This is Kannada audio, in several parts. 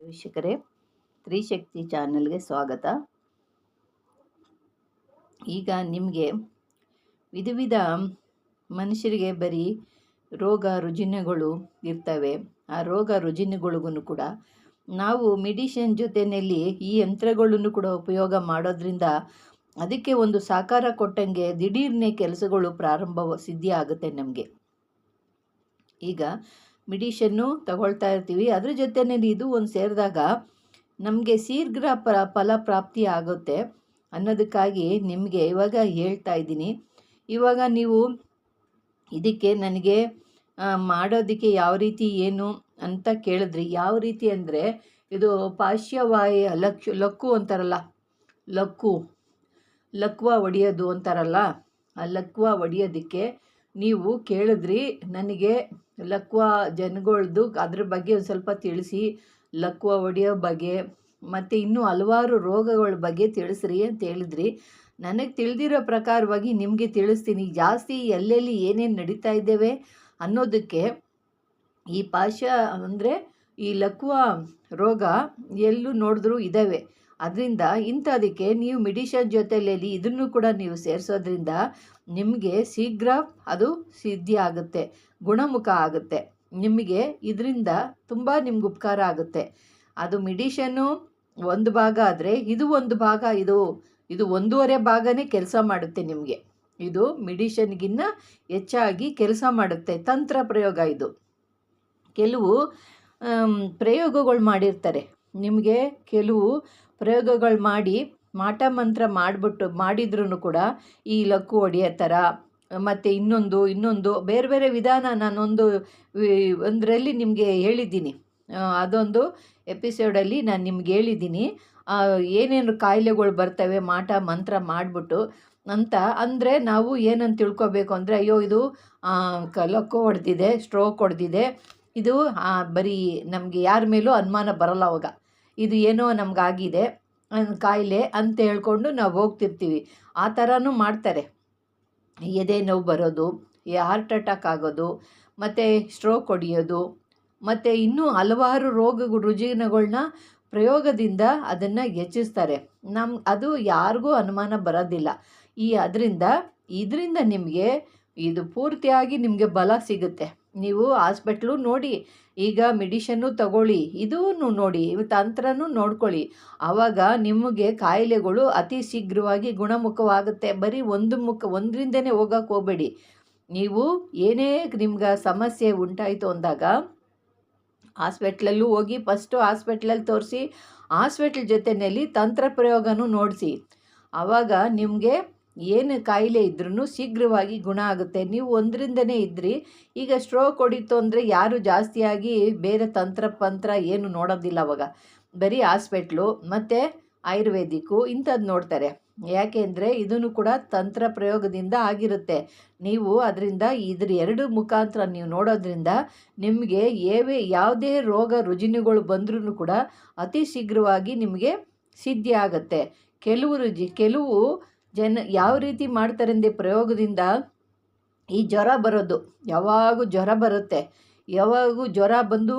ವೀಕ್ಷಕರೇ, ತ್ರಿಶಕ್ತಿ ಚಾನಲ್ಗೆ ಸ್ವಾಗತ. ಈಗ ನಿಮಗೆ ವಿಧ ವಿಧ ಮನುಷ್ಯರಿಗೆ ಬರೀ ರೋಗ ರುಜಿನಗಳು ಇರ್ತವೆ. ಆ ರೋಗ ರುಜಿನಗಳಿಗೂ ಕೂಡ ನಾವು ಮೆಡಿಷನ್ ಜೊತೆಯಲ್ಲಿ ಈ ಯಂತ್ರಗಳನ್ನು ಕೂಡ ಉಪಯೋಗ ಮಾಡೋದ್ರಿಂದ ಅದಕ್ಕೆ ಒಂದು ಸಾಕಾರ ಕೊಟ್ಟಂಗೆ ದಿಢೀರ್ನೇ ಕೆಲಸಗಳು ಪ್ರಾರಂಭ ಸಿದ್ಧಿ ಆಗುತ್ತೆ ನಮಗೆ. ಈಗ ಮೆಡಿಷನ್ನು ತಗೊಳ್ತಾ ಇರ್ತೀವಿ. ಅದ್ರ ಜೊತೆನೆ ಇದು ಒಂದು ಸೇರಿದಾಗ ನಮಗೆ ಶೀಘ್ರ ಪ, ಫಲ ಪ್ರಾಪ್ತಿ ಆಗುತ್ತೆ ಅನ್ನೋದಕ್ಕಾಗಿ ನಿಮಗೆ ಇವಾಗ ಹೇಳ್ತಾ ಇದ್ದೀನಿ. ಇವಾಗ ನೀವು ಇದಕ್ಕೆ ನನಗೆ ಮಾಡೋದಕ್ಕೆ ಯಾವ ರೀತಿ ಏನು ಅಂತ ಕೇಳಿದ್ರಿ. ಯಾವ ರೀತಿ ಅಂದರೆ ಇದು ಪಾರ್ಶ್ವವಾಯು ಲಕ್ಷ ಲಕ್ಕು ಅಂತಾರಲ್ಲ, ಲಕ್ಕು, ಲಕ್ವ ಒಡೆಯೋದು ಅಂತಾರಲ್ಲ, ಆ ಲಕ್ವ ಹೊಡಿಯೋದಕ್ಕೆ ನೀವು ಕೇಳಿದ್ರಿ, ನನಗೆ ಲಕ್ವ ಜನಗಳ್ದು ಅದ್ರ ಬಗ್ಗೆ ಒಂದು ಸ್ವಲ್ಪ ತಿಳಿಸಿ, ಲಕ್ವ ಒಡೆಯೋ ಬಗ್ಗೆ, ಮತ್ತು ಇನ್ನೂ ಹಲವಾರು ರೋಗಗಳ ಬಗ್ಗೆ ತಿಳಿಸ್ರಿ ಅಂತ ಹೇಳಿದ್ರಿ. ನನಗೆ ತಿಳಿದಿರೋ ಪ್ರಕಾರವಾಗಿ ನಿಮಗೆ ತಿಳಿಸ್ತೀನಿ. ಜಾಸ್ತಿ ಎಲ್ಲೆಲ್ಲಿ ಏನೇನು ನಡೀತಾ ಇದ್ದೇವೆ ಅನ್ನೋದಕ್ಕೆ ಈ ಪಾಶ ಅಂದರೆ ಈ ಲಕ್ವ ರೋಗ ಎಲ್ಲೂ ನೋಡಿದ್ರೂ ಇದ್ದಾವೆ. ಅದರಿಂದ ಇಂಥದಕ್ಕೆ ನೀವು ಮೆಡಿಷನ್ ಜೊತೆಯಲ್ಲಿ ಇದನ್ನು ಕೂಡ ನೀವು ಸೇರಿಸೋದ್ರಿಂದ ನಿಮಗೆ ಶೀಘ್ರ ಅದು ಸಿದ್ಧಿ ಆಗುತ್ತೆ, ಗುಣಮುಖ ಆಗುತ್ತೆ. ನಿಮಗೆ ಇದರಿಂದ ತುಂಬ ನಿಮ್ಗೆ ಉಪಕಾರ ಆಗುತ್ತೆ. ಅದು ಮೆಡಿಷನ್ನು ಒಂದು ಭಾಗ ಆದರೆ ಇದು ಒಂದು ಭಾಗ, ಇದು ಇದು ಒಂದೂವರೆ ಭಾಗನೇ ಕೆಲಸ ಮಾಡುತ್ತೆ ನಿಮಗೆ. ಇದು ಮೆಡಿಷನ್ಗಿನ್ನ ಹೆಚ್ಚಾಗಿ ಕೆಲಸ ಮಾಡುತ್ತೆ, ತಂತ್ರ ಪ್ರಯೋಗ ಇದು. ಕೆಲವು ಪ್ರಯೋಗಗಳು ಮಾಡಿರ್ತಾರೆ. ನಿಮಗೆ ಕೆಲವು ಪ್ರಯೋಗಗಳು ಮಾಡಿ ಮಾಟ ಮಂತ್ರ ಮಾಡಿಬಿಟ್ಟು ಮಾಡಿದ್ರೂ ಕೂಡ ಈ ಲಕ್ಕು ಹೊಡೆಯೋ ಥರ ಮತ್ತು ಇನ್ನೊಂದು ಇನ್ನೊಂದು, ಬೇರೆ ಬೇರೆ ವಿಧಾನ ನಾನೊಂದು ಒಂದರಲ್ಲಿ ನಿಮಗೆ ಹೇಳಿದ್ದೀನಿ. ಅದೊಂದು ಎಪಿಸೋಡಲ್ಲಿ ನಾನು ನಿಮ್ಗೆ ಹೇಳಿದ್ದೀನಿ. ಏನೇನು ಕಾಯಿಲೆಗಳು ಬರ್ತವೆ ಮಾಟ ಮಂತ್ರ ಮಾಡಿಬಿಟ್ಟು ಅಂತ. ಅಂದರೆ ನಾವು ಏನಂತ ತಿಳ್ಕೊಬೇಕು ಅಂದರೆ, ಅಯ್ಯೋ, ಇದು ಲಕ್ಕು ಹೊಡೆದಿದೆ ಸ್ಟ್ರೋಕ್ ಹೊಡೆದಿದೆ ಇದು ಬರೀ ನಮಗೆ ಯಾರ ಮೇಲೂ ಅನುಮಾನ ಬರಲ್ಲ ಅವಾಗ. ಇದು ಏನೋ ನಮಗಾಗಿದೆ ಕಾಯಿಲೆ ಅಂತ ಹೇಳ್ಕೊಂಡು ನಾವು ಹೋಗ್ತಿರ್ತೀವಿ. ಆ ಥರನೂ ಮಾಡ್ತಾರೆ. ಎದೆ ನೋವು ಬರೋದು ಹಾರ್ಟ್ ಅಟ್ಯಾಕ್ ಆಗೋದು, ಮತ್ತು ಸ್ಟ್ರೋಕ್ ಹೊಡೆಯೋದು, ಮತ್ತು ಇನ್ನೂ ಹಲವಾರು ರೋಗ ರುಜಿನಗಳನ್ನ ಪ್ರಯೋಗದಿಂದ ಅದನ್ನು ಹೆಚ್ಚಿಸ್ತಾರೆ. ನಮ್ಮ ಅದು ಯಾರಿಗೂ ಅನುಮಾನ ಬರೋದಿಲ್ಲ. ಈ ಅದರಿಂದ, ಇದರಿಂದ ನಿಮಗೆ ಇದು ಪೂರ್ತಿಯಾಗಿ ನಿಮಗೆ ಬಲ ಸಿಗುತ್ತೆ. ನೀವು ಹಾಸ್ಪಿಟ್ಲು ನೋಡಿ, ಈಗ ಮೆಡಿಷನ್ನು ತಗೊಳ್ಳಿ, ಇದೂ ನೋಡಿ, ತಂತ್ರನೂ ನೋಡ್ಕೊಳ್ಳಿ. ಆವಾಗ ನಿಮಗೆ ಕಾಯಿಲೆಗಳು ಅತಿ ಶೀಘ್ರವಾಗಿ ಗುಣಮುಖವಾಗುತ್ತೆ. ಬರೀ ಒಂದು ಮುಖ, ಒಂದರಿಂದನೇ ಹೋಗಕ್ಕೆ ಹೋಗಬೇಡಿ. ನೀವು ಏನೇ ನಿಮ್ಗೆ ಸಮಸ್ಯೆ ಉಂಟಾಯಿತು ಅಂದಾಗ, ಹಾಸ್ಪಿಟ್ಲಲ್ಲೂ ಹೋಗಿ, ಫಸ್ಟು ಹಾಸ್ಪಿಟ್ಲಲ್ಲಿ ತೋರಿಸಿ, ಹಾಸ್ಪಿಟ್ಲ್ ಜೊತೆಯಲ್ಲಿ ತಂತ್ರ ಪ್ರಯೋಗನೂ ನೋಡಿಸಿ. ಆವಾಗ ನಿಮಗೆ ಏನು ಕಾಯಿಲೆ ಇದ್ರೂ ಶೀಘ್ರವಾಗಿ ಗುಣ ಆಗುತ್ತೆ. ನೀವು ಒಂದರಿಂದನೇ ಇದ್ರಿ. ಈಗ ಸ್ಟ್ರೋಕ್ ಹೊಡಿತು ಅಂದರೆ ಯಾರು ಜಾಸ್ತಿಯಾಗಿ ಬೇರೆ ತಂತ್ರ ಪಂತ್ರ ಏನು ನೋಡೋದಿಲ್ಲ ಅವಾಗ. ಬರೀ ಹಾಸ್ಪಿಟ್ಲು, ಮತ್ತು ಆಯುರ್ವೇದಿಕ್ಕು ಇಂಥದ್ದು ನೋಡ್ತಾರೆ. ಯಾಕೆ ಅಂದರೆ ಇದನ್ನು ಕೂಡ ತಂತ್ರ ಪ್ರಯೋಗದಿಂದ ಆಗಿರುತ್ತೆ. ನೀವು ಅದರಿಂದ ಇದ್ರ ಎರಡು ಮುಖಾಂತರ ನೀವು ನೋಡೋದ್ರಿಂದ ನಿಮಗೆ ಏವೇ ಯಾವುದೇ ರೋಗ ರುಜಿನಗಳು ಬಂದ್ರೂ ಕೂಡ ಅತಿ ಶೀಘ್ರವಾಗಿ ನಿಮಗೆ ಸಿದ್ಧಿ ಆಗುತ್ತೆ ಕೆಲವು ರುಜಿ, ಕೆಲವು ಜನ ಯಾವ ರೀತಿ ಮಾಡ್ತಾರೆ ಅಂದರೆ ಪ್ರಯೋಗದಿಂದ ಈ ಜ್ವರ ಬರೋದು. ಯಾವಾಗೂ ಜ್ವರ ಬರುತ್ತೆ. ಯಾವಾಗೂ ಜ್ವರ ಬಂದು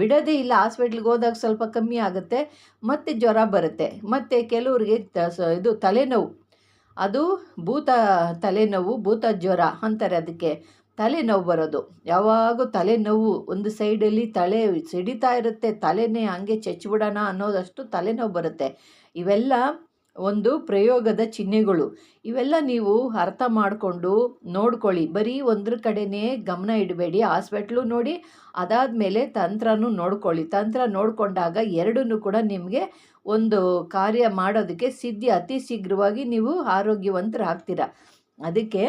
ಬಿಡೋದೇ ಇಲ್ಲ ಹಾಸ್ಪಿಟ್ಲಿಗೆ ಹೋದಾಗ ಸ್ವಲ್ಪ ಕಮ್ಮಿ ಆಗುತ್ತೆ, ಮತ್ತೆ ಜ್ವರ ಬರುತ್ತೆ. ಮತ್ತು ಕೆಲವರಿಗೆ ಇದು ತಲೆನೋವು. ಅದು ಭೂತ ತಲೆನೋವು, ಭೂತ ಜ್ವರ ಅಂತಾರೆ ಅದಕ್ಕೆ. ತಲೆನೋವು ಬರೋದು. ಯಾವಾಗೂ ತಲೆನೋವು ಒಂದು ಸೈಡಲ್ಲಿ ತಲೆ ಸಿಡಿತಾ ಇರುತ್ತೆ, ತಲೆನೇ ಹಂಗೆ ಚಚ್ಚಿಬಿಡೋಣ ಅನ್ನೋದಷ್ಟು ತಲೆನೋವು ಬರುತ್ತೆ. ಇವೆಲ್ಲ ಒಂದು ಪ್ರಯೋಗದ ಚಿಹ್ನೆಗಳು. ಇವೆಲ್ಲ ನೀವು ಅರ್ಥ ಮಾಡಿಕೊಂಡು ನೋಡ್ಕೊಳ್ಳಿ. ಬರೀ ಒಂದ್ರ ಕಡೆನೇ ಗಮನ ಇಡಬೇಡಿ. ಹಾಸ್ಪಿಟ್ಲು ನೋಡಿ ಅದಾದ ಮೇಲೆ ತಂತ್ರನೂ ನೋಡ್ಕೊಳ್ಳಿ. ತಂತ್ರ ನೋಡಿಕೊಂಡಾಗ ಎರಡನ್ನೂ ಕೂಡ ನಿಮಗೆ ಒಂದು ಕಾರ್ಯ ಮಾಡೋದಕ್ಕೆ ಸಿದ್ಧಿ, ಅತಿ ಶೀಘ್ರವಾಗಿ ನೀವು ಆರೋಗ್ಯವಂತರಾಗ್ತೀರ. ಅದಕ್ಕೆ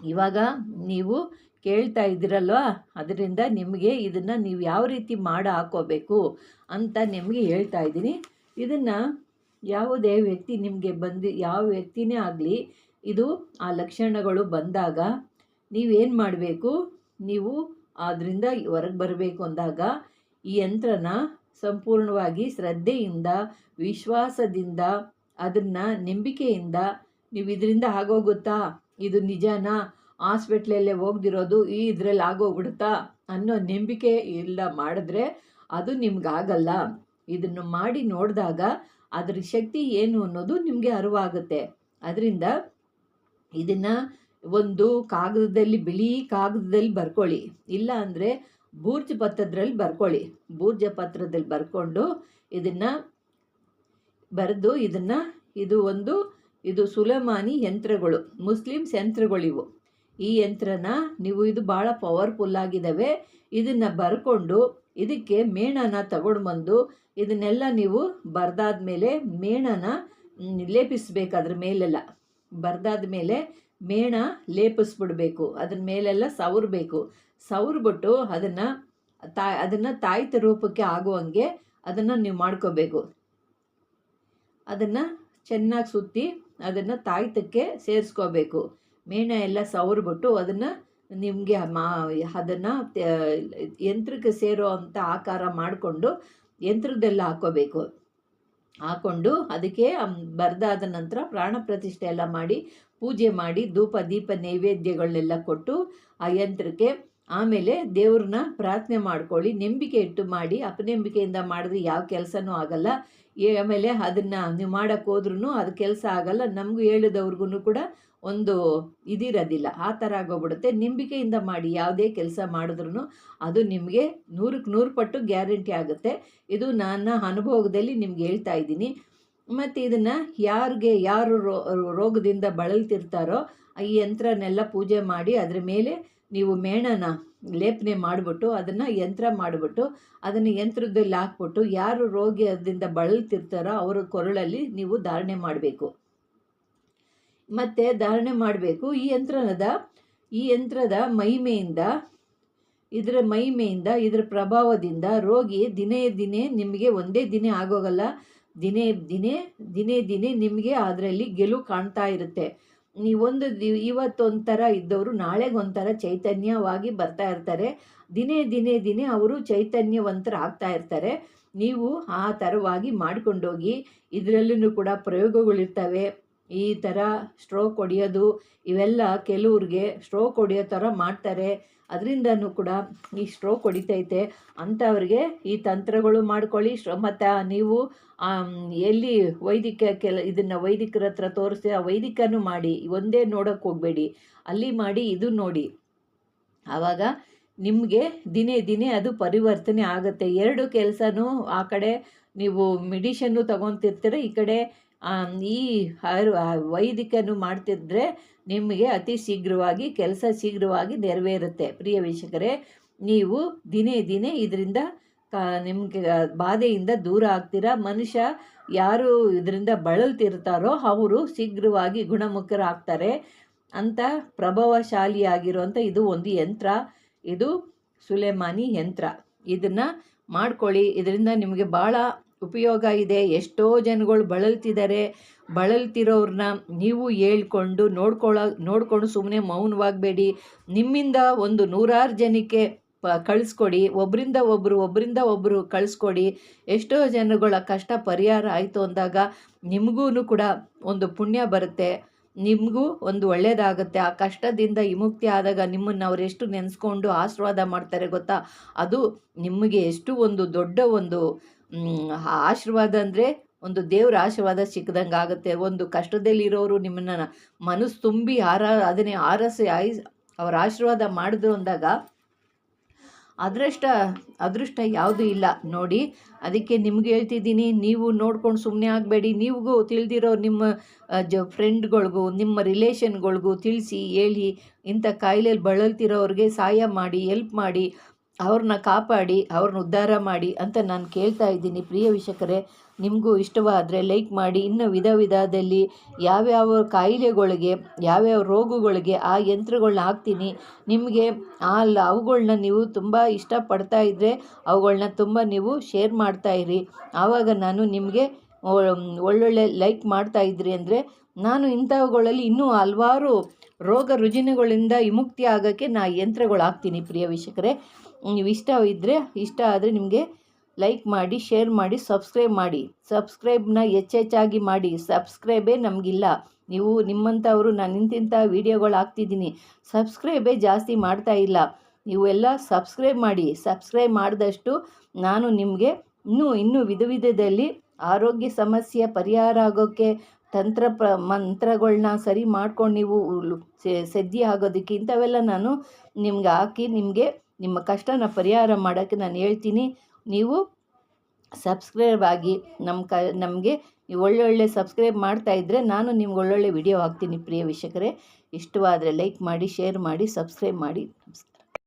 ಇವಾಗ ನೀವು ಕೇಳ್ತಾ ಇದ್ದೀರಲ್ವಾ? ಅದರಿಂದ ನಿಮಗೆ ಇದನ್ನು ನೀವು ಯಾವ ರೀತಿ ಮಾಡಿ ಹಾಕೋಬೇಕು ಅಂತ ನಿಮಗೆ ಹೇಳ್ತಾ ಇದ್ದೀನಿ. ಇದನ್ನು ಯಾವುದೇ ವ್ಯಕ್ತಿ ನಿಮಗೆ ಬಂದು, ಯಾವ ವ್ಯಕ್ತಿನೇ ಆಗಲಿ, ಇದು ಆ ಲಕ್ಷಣಗಳು ಬಂದಾಗ ನೀವೇನು ಮಾಡಬೇಕು? ನೀವು ಅದರಿಂದ ಹೊರಗೆ ಬರಬೇಕು ಅಂದಾಗ ಈ ಯಂತ್ರನ ಸಂಪೂರ್ಣವಾಗಿ ಶ್ರದ್ಧೆಯಿಂದ, ವಿಶ್ವಾಸದಿಂದ, ಅದನ್ನು ನಂಬಿಕೆಯಿಂದ ನೀವು ಇದರಿಂದ ಆಗೋಗುತ್ತಾ? ಇದು ನಿಜನಾ? ಹಾಸ್ಪಿಟ್ಲಲ್ಲೇ ಹೋಗ್ದಿರೋದು ಈ ಇದರಲ್ಲಿ ಆಗೋಗ್ಬಿಡುತ್ತಾ? ಅನ್ನೋ ನಂಬಿಕೆ ಇಲ್ಲ ಮಾಡಿದ್ರೆ ಅದು ನಿಮ್ಗಾಗಲ್ಲ. ಇದನ್ನು ಮಾಡಿ ನೋಡಿದಾಗ ಅದ್ರ ಶಕ್ತಿ ಏನು ಅನ್ನೋದು ನಿಮಗೆ ಅರಿವಾಗುತ್ತೆ. ಅದರಿಂದ ಇದನ್ನು ಒಂದು ಕಾಗದದಲ್ಲಿ, ಬಿಳಿ ಕಾಗದದಲ್ಲಿ ಬರ್ಕೊಳ್ಳಿ. ಇಲ್ಲ ಅಂದರೆ ಬೂರ್ಜ ಪತ್ರದಲ್ಲಿ ಬರ್ಕೊಳ್ಳಿ. ಬೂರ್ಜ ಪತ್ರದಲ್ಲಿ ಬರ್ಕೊಂಡು ಇದನ್ನು ಬರೆದು ಇದನ್ನು ಇದು ಒಂದು, ಇದು ಸುಲಮಾನಿ ಯಂತ್ರಗಳು ಮುಸ್ಲಿಮ್ಸ್ ಯಂತ್ರಗಳಿವು ಈ ಯಂತ್ರನ ನೀವು ಇದು ಭಾಳ ಪವರ್ಫುಲ್ ಆಗಿದ್ದಾವೆ ಇದನ್ನು ಬರ್ಕೊಂಡು ಇದಕ್ಕೆ ಮೇಣನ ತಗೊಂಡು ಬಂದು ಇದನ್ನೆಲ್ಲ ನೀವು ಬರ್ದಾದ ಮೇಲೆ ಮೇಣನ ಲೇಪಿಸ್ಬೇಕು ಅದ್ರ ಮೇಲೆಲ್ಲ. ಬರ್ದಾದ ಮೇಲೆ ಮೇಣ ಲೇಪಿಸ್ಬಿಡ್ಬೇಕು. ಅದ್ರ ಮೇಲೆಲ್ಲ ಸವರ್ಬೇಕು. ಸವರ್ಬಿಟ್ಟು ಅದನ್ನು ತಾ, ಅದನ್ನು ತಾಯ್ತ ರೂಪಕ್ಕೆ ಆಗುವಂಗೆ ಅದನ್ನು ನೀವು ಮಾಡ್ಕೋಬೇಕು. ಅದನ್ನು ಚೆನ್ನಾಗಿ ಸುತ್ತಿ ಅದನ್ನು ತಾಯ್ತಕ್ಕೆ ಸೇರಿಸ್ಕೋಬೇಕು. ಮೇಣ ಎಲ್ಲ ಸವರ್ಬಿಟ್ಟು ಅದನ್ನು ನಿಮಗೆ ಮಾ, ಅದನ್ನು ಯಂತ್ರಕ್ಕೆ ಸೇರೋ ಅಂಥ ಆಕಾರ ಮಾಡಿಕೊಂಡು ಯಂತ್ರದೆಲ್ಲ ಹಾಕೋಬೇಕು. ಹಾಕೊಂಡು ಅದಕ್ಕೆ ಬರೆದಾದ ನಂತರ ಪ್ರಾಣ ಪ್ರತಿಷ್ಠೆ ಎಲ್ಲ ಮಾಡಿ ಪೂಜೆ ಮಾಡಿ ಧೂಪ, ದೀಪ, ನೈವೇದ್ಯಗಳನ್ನೆಲ್ಲ ಕೊಟ್ಟು ಆ ಯಂತ್ರಕ್ಕೆ ಆಮೇಲೆ ದೇವ್ರನ್ನ ಪ್ರಾರ್ಥನೆ ಮಾಡ್ಕೊಳ್ಳಿ, ನಂಬಿಕೆ ಇಟ್ಟು ಮಾಡಿ, ಅಪನಂಬಿಕೆಯಿಂದ ಮಾಡಿದ್ರೆ ಯಾವ ಕೆಲಸನೂ ಆಗಲ್ಲ. ಆಮೇಲೆ ಅದನ್ನು ನೀವು ಮಾಡೋಕ್ಕೆ ಹೋದ್ರೂ ಅದು ಕೆಲಸ ಆಗಲ್ಲ, ನಮಗೂ ಹೇಳಿದವ್ರಿಗೂ ಕೂಡ ಒಂದು ಇದಿರೋದಿಲ್ಲ. ಆ ಥರ ಆಗೋಗ್ಬಿಡುತ್ತೆ. ನಿಂಬಿಕೆಯಿಂದ ಮಾಡಿ ಯಾವುದೇ ಕೆಲಸ ಮಾಡಿದ್ರೂ ಅದು ನಿಮಗೆ ನೂರಕ್ಕೆ ನೂರು ಪಟ್ಟು ಗ್ಯಾರಂಟಿ ಆಗುತ್ತೆ. ಇದು ನನ್ನ ಅನುಭವದಲ್ಲಿ ನಿಮ್ಗೆ ಹೇಳ್ತಾ ಇದ್ದೀನಿ. ಮತ್ತು ಇದನ್ನು ಯಾರಿಗೆ ಯಾರು ರೋಗದಿಂದ ಬಳಲ್ತಿರ್ತಾರೋ, ಈ ಯಂತ್ರನೆಲ್ಲ ಪೂಜೆ ಮಾಡಿ ಅದ್ರ ಮೇಲೆ ನೀವು ಮೇಣನ ಲೇಪನೆ ಮಾಡಿಬಿಟ್ಟು ಅದನ್ನು ಯಂತ್ರ ಮಾಡಿಬಿಟ್ಟು ಅದನ್ನು ಯಂತ್ರದಲ್ಲಿ ಹಾಕ್ಬಿಟ್ಟು ಯಾರು ರೋಗದಿಂದ ಬಳಲ್ತಿರ್ತಾರೋ ಅವರ ಕೊರಳಲ್ಲಿ ನೀವು ಧಾರಣೆ ಮಾಡಬೇಕು. ಮತ್ತು ಧಾರಣೆ ಮಾಡಬೇಕು ಈ ಯಂತ್ರದ ಈ ಯಂತ್ರದ ಮಹಿಮೆಯಿಂದ, ಇದರ ಮಹಿಮೆಯಿಂದ, ಇದರ ಪ್ರಭಾವದಿಂದ ರೋಗಿ ದಿನೇ ದಿನೇ ನಿಮಗೆ ಒಂದೇ ದಿನೇ ಆಗೋಗಲ್ಲ. ದಿನೇ ದಿನೇ ದಿನೇ ದಿನೇ ನಿಮಗೆ ಅದರಲ್ಲಿ ಗೆಲುವು ಕಾಣ್ತಾ ಇರುತ್ತೆ. ನೀವೊಂದು ದಿ ಇವತ್ತೊಂಥರ ಇದ್ದವರು ನಾಳೆಗೊಂಥರ ಚೈತನ್ಯವಾಗಿ ಬರ್ತಾ ಇರ್ತಾರೆ. ದಿನೇ ದಿನೇ ದಿನೇ ಅವರು ಚೈತನ್ಯವಂತರ ಆಗ್ತಾ ಇರ್ತಾರೆ. ನೀವು ಆ ಥರವಾಗಿ ಮಾಡ್ಕೊಂಡೋಗಿ ಇದರಲ್ಲೂ ಕೂಡ ಪ್ರಯೋಗಗಳಿರ್ತವೆ. ಈ ಥರ ಸ್ಟ್ರೋಕ್ ಹೊಡೆಯೋದು, ಇವೆಲ್ಲ ಕೆಲವ್ರಿಗೆ ಸ್ಟ್ರೋಕ್ ಹೊಡೆಯೋ ಥರ ಮಾಡ್ತಾರೆ. ಅದರಿಂದನೂ ಕೂಡ ಈ ಸ್ಟ್ರೋಕ್ ಹೊಡಿತೈತೆ ಅಂಥವ್ರಿಗೆ ಈ ತಂತ್ರಗಳು ಮಾಡ್ಕೊಳ್ಳಿ. ಮತ್ತು ನೀವು ಎಲ್ಲಿ ವೈದಿಕ ಕೆಲ, ಇದನ್ನು ವೈದಿಕರ ಹತ್ರ ತೋರಿಸಿ ಆ ವೈದಿಕನೂ ಮಾಡಿ, ಒಂದೇ ನೋಡೋಕ್ಕೆ ಹೋಗಬೇಡಿ. ಅಲ್ಲಿ ಮಾಡಿ, ಇದು ನೋಡಿ. ಆವಾಗ ನಿಮಗೆ ದಿನೇ ದಿನೇ ಅದು ಪರಿವರ್ತನೆ ಆಗುತ್ತೆ. ಎರಡು ಕೆಲಸನೂ ಆ ಕಡೆ ನೀವು ಮೆಡಿಷನ್ನು ತಗೊತಿರ್ತೀರ, ಈ ಕಡೆ ಈ ಆಯುರ್ ವೈದಿಕನು ಮಾಡ್ತಿದ್ರೆ ನಿಮಗೆ ಅತಿ ಶೀಘ್ರವಾಗಿ, ಕೆಲಸ ಶೀಘ್ರವಾಗಿ ನೆರವೇರುತ್ತೆ. ಪ್ರಿಯ ವೀಕ್ಷಕರೇ, ನೀವು ದಿನೇ ದಿನೇ ಇದರಿಂದ ನಿಮಗೆ ಬಾಧೆಯಿಂದ ದೂರ ಆಗ್ತೀರಾ? ಮನುಷ್ಯ ಯಾರು ಇದರಿಂದ ಬಳಲ್ತಿರ್ತಾರೋ, ಅವರು ಶೀಘ್ರವಾಗಿ ಗುಣಮುಖರಾಗ್ತಾರೆ. ಅಂತ ಪ್ರಭಾವಶಾಲಿಯಾಗಿರುವಂಥ ಇದು ಒಂದು ಯಂತ್ರ. ಇದು ಸುಲೆಮಾನಿ ಯಂತ್ರ. ಇದನ್ನು ಮಾಡ್ಕೊಳ್ಳಿ. ಇದರಿಂದ ನಿಮಗೆ ಭಾಳ ಉಪಯೋಗ ಇದೆ. ಎಷ್ಟೋ ಜನಗಳು ಬಳಲ್ತಿದ್ದಾರೆ ಬಳಲ್ತಿರೋರನ್ನ ನೀವು ಹೇಳ್ಕೊಂಡು ನೋಡ್ಕೊಳ್ಳೋ ನೋಡ್ಕೊಂಡು ಸುಮ್ಮನೆ ಮೌನವಾಗಬೇಡಿ. ನಿಮ್ಮಿಂದ ಒಂದು ನೂರಾರು ಜನಕ್ಕೆ ಪ, ಕಳಿಸ್ಕೊಡಿ. ಒಬ್ಬರಿಂದ ಒಬ್ಬರು ಒಬ್ಬರಿಂದ ಒಬ್ಬರು ಕಳಿಸ್ಕೊಡಿ. ಎಷ್ಟೋ ಜನಗಳ ಕಷ್ಟ ಪರಿಹಾರ ಆಯಿತು ಅಂದಾಗ ನಿಮಗೂ ಕೂಡ ಒಂದು ಪುಣ್ಯ ಬರುತ್ತೆ. ನಿಮಗೂ ಒಂದು ಒಳ್ಳೆಯದಾಗುತ್ತೆ ಆ ಕಷ್ಟದಿಂದ ವಿಮುಕ್ತಿ ಆದಾಗ ನಿಮ್ಮನ್ನು ಎಷ್ಟು ನೆನೆಸ್ಕೊಂಡು ಆಶೀರ್ವಾದ ಮಾಡ್ತಾರೆ ಗೊತ್ತಾ? ಅದು ನಿಮಗೆ ಎಷ್ಟು ಒಂದು ದೊಡ್ಡ ಒಂದು ಆಶೀರ್ವಾದ ಅಂದರೆ ಒಂದು ದೇವರ ಆಶೀರ್ವಾದ ಸಿಕ್ಕದಂಗೆ ಆಗುತ್ತೆ ಒಂದು ಕಷ್ಟದಲ್ಲಿರೋರು ನಿಮ್ಮನ್ನು ಮನಸ್ಸು ತುಂಬಿ ಆರ, ಅದನ್ನೇ ಆರಸಿ ಆಯ್, ಅವ್ರ ಆಶೀರ್ವಾದ ಮಾಡಿದ್ರು ಅಂದಾಗ ಅದೃಷ್ಟ ಅದೃಷ್ಟ ಯಾವುದೂ ಇಲ್ಲ. ನೋಡಿ, ಅದಕ್ಕೆ ನಿಮ್ಗೆ ಹೇಳ್ತಿದ್ದೀನಿ, ನೀವು ನೋಡ್ಕೊಂಡು ಸುಮ್ಮನೆ ಆಗಬೇಡಿ. ನೀವಿಗೂ ತಿಳಿದಿರೋ ನಿಮ್ಮ ಜ ಫ್ರೆಂಡ್ಗಳಿಗೂ ನಿಮ್ಮ ರಿಲೇಷನ್ಗಳಿಗೂ ತಿಳಿಸಿ, ಹೇಳಿ, ಇಂಥ ಕಾಯಿಲೆಯಲ್ಲಿ ಬಳಲ್ತಿರೋರಿಗೆ ಸಹಾಯ ಮಾಡಿ ಎಲ್ಪ್ ಮಾಡಿ. ಅವ್ರನ್ನ ಕಾಪಾಡಿ, ಅವ್ರನ್ನ ಉದ್ಧಾರ ಮಾಡಿ ಅಂತ ನಾನು ಕೇಳ್ತಾ ಇದ್ದೀನಿ. ಪ್ರಿಯ ವೀಕ್ಷಕರೇ, ನಿಮಗೂ ಇಷ್ಟವಾದರೆ ಲೈಕ್ ಮಾಡಿ. ಇನ್ನು ವಿಧ ವಿಧದಲ್ಲಿ ಯಾವ್ಯಾವ ಕಾಯಿಲೆಗಳಿಗೆ, ಯಾವ್ಯಾವ ರೋಗಗಳಿಗೆ ಆ ಯಂತ್ರಗಳನ್ನ ಹಾಕ್ತೀನಿ. ನಿಮಗೆ ಆ ಅವುಗಳನ್ನ ಅವುಗಳ್ನ ನೀವು ತುಂಬ ಇಷ್ಟಪಡ್ತಾ ಇದ್ದರೆ ಅವುಗಳನ್ನ ತುಂಬ ನೀವು ಶೇರ್ ಮಾಡ್ತಾ ಇರಿ. ಆವಾಗ ನಾನು ನಿಮಗೆ ಒಳ್ಳೊಳ್ಳೆ ಲೈಕ್ ಮಾಡ್ತಾ ಇದ್ರಿ ಅಂದರೆ ನಾನು ಇಂಥವುಗಳಲ್ಲಿ ಇನ್ನೂ ಹಲವಾರು ರೋಗ ರುಜಿನಗಳಿಂದ ವಿಮುಕ್ತಿ ಆಗೋಕ್ಕೆ ನಾ ಯಂತ್ರಗಳು ಹಾಕ್ತೀನಿ. ಪ್ರಿಯ ವೀಕ್ಷಕರೇ ನೀವು ಇಷ್ಟ ಇದ್ದರೆ ಇಷ್ಟ ಆದರೆ ನಿಮಗೆ ಲೈಕ್ ಮಾಡಿ ಶೇರ್ ಮಾಡಿ ಸಬ್ಸ್ಕ್ರೈಬ್ ಮಾಡಿ. ಸಬ್ಸ್ಕ್ರೈಬ್ನ ಹೆಚ್ಚೆಚ್ಚಾಗಿ ಮಾಡಿ. ಸಬ್ಸ್ಕ್ರೈಬೇ ನಮಗಿಲ್ಲ. ನೀವು ನಿಮ್ಮಂಥವರು, ನಾನು ಇಂತಿಂಥ ವೀಡಿಯೋಗಳು ಹಾಕ್ತಿದ್ದೀನಿ. ಸಬ್ಸ್ಕ್ರೈಬೇ ಜಾಸ್ತಿ ಮಾಡ್ತಾ ಇಲ್ಲ. ನೀವು ಎಲ್ಲ ಸಬ್ಸ್ಕ್ರೈಬ್ ಮಾಡಿ. ಸಬ್ಸ್ಕ್ರೈಬ್ ಮಾಡಿದಷ್ಟು ನಾನು ನಿಮಗೆ ಇನ್ನೂ ಇನ್ನೂ ವಿಧ ವಿಧದಲ್ಲಿ ಆರೋಗ್ಯ ಸಮಸ್ಯೆ, ಪರಿಹಾರ ಆಗೋಕ್ಕೆ ತಂತ್ರ ಪ್ರ ಮಂತ್ರಗಳನ್ನ ಸರಿ ಮಾಡ್ಕೊಂಡು ನೀವು ಸದ್ಯ ಆಗೋದಕ್ಕೆ ಇಂಥವೆಲ್ಲ ನಾನು ನಿಮ್ಗೆ ಹಾಕಿ ನಿಮಗೆ ನಿಮ್ಮ ಕಷ್ಟನ ಪರಿಹಾರ ಮಾಡೋಕ್ಕೆ ನಾನು ಹೇಳ್ತೀನಿ. ನೀವು ಸಬ್ಸ್ಕ್ರೈಬ್ ಆಗಿ ನಮ್ಮ ಕ, ನಮಗೆ ನೀವು ಒಳ್ಳೊಳ್ಳೆ ಸಬ್ಸ್ಕ್ರೈಬ್ ಮಾಡ್ತಾ ಇದ್ದರೆ ನಾನು ನಿಮ್ಗೆ ಒಳ್ಳೊಳ್ಳೆ ವಿಡಿಯೋ ಹಾಕ್ತೀನಿ ಪ್ರಿಯ ವೀಕ್ಷಕರೇ. ಇಷ್ಟವಾದರೆ ಲೈಕ್ ಮಾಡಿ, ಶೇರ್ ಮಾಡಿ, ಸಬ್ಸ್ಕ್ರೈಬ್ ಮಾಡಿ. ನಮಸ್ಕಾರ